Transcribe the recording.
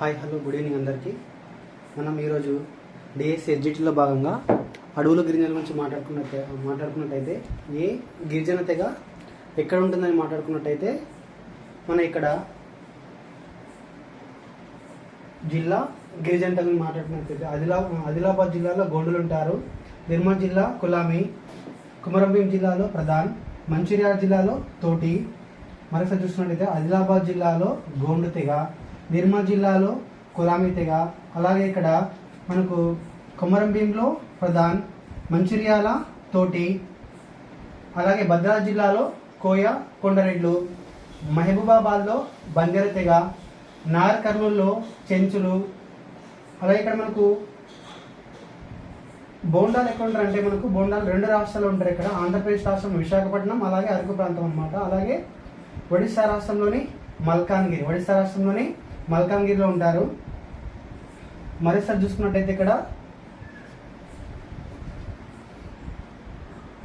Hi hello good evening అందరికీ. మనం ఈరోజు డిఎస్ ఎడ్జిటీలో భాగంగా అడవుల గిరిజనుల గురించి మాట్లాడుకున్నట్టే మాట్లాడుకున్నట్టయితే ఏ గిరిజన తెగ ఎక్కడ ఉంటుందని మాట్లాడుకున్నట్టయితే మన ఇక్కడ జిల్లా గిరిజన తెగని మాట్లాడుకున్నట్టయితే ఆదిలా ఆదిలాబాద్ జిల్లాలో గోండులు ఉంటారు. నిర్మల్ జిల్లా కులామి కుమరంభీం జిల్లాలో ప్రధాన్ మంచిర్యాల జిల్లాలో తోటి. మరొకసారి చూసినట్టయితే ఆదిలాబాద్ జిల్లాలో గోండు తెగ. నిర్మల్ జిల్లాలో కులామి తెగ అలాగే ఇక్కడ మనకు కొమరంభీంలో ప్రధాన్ మంచిర్యాల తోటి అలాగే భద్రాద్రి జిల్లాలో కోయ కొండరెడ్లు మహబూబాబాద్లో బంజర తెగ నార్ కర్నూల్లో చెంచులు అలాగే ఇక్కడ మనకు బోండాలు ఎక్కడ ఉంటారు అంటే మనకు బోండాలు రెండు రాష్ట్రాలు ఉంటారు ఇక్కడ. ఆంధ్రప్రదేశ్ రాష్ట్రం విశాఖపట్నం అలాగే అరకు ప్రాంతం అన్నమాట. అలాగే ఒడిశా రాష్ట్రంలోని మల్కాన్గిరి ఒడిశా రాష్ట్రంలోని మల్కాన్గిరిలో ఉంటారు. మరోసారి చూసుకున్నట్టయితే ఇక్కడ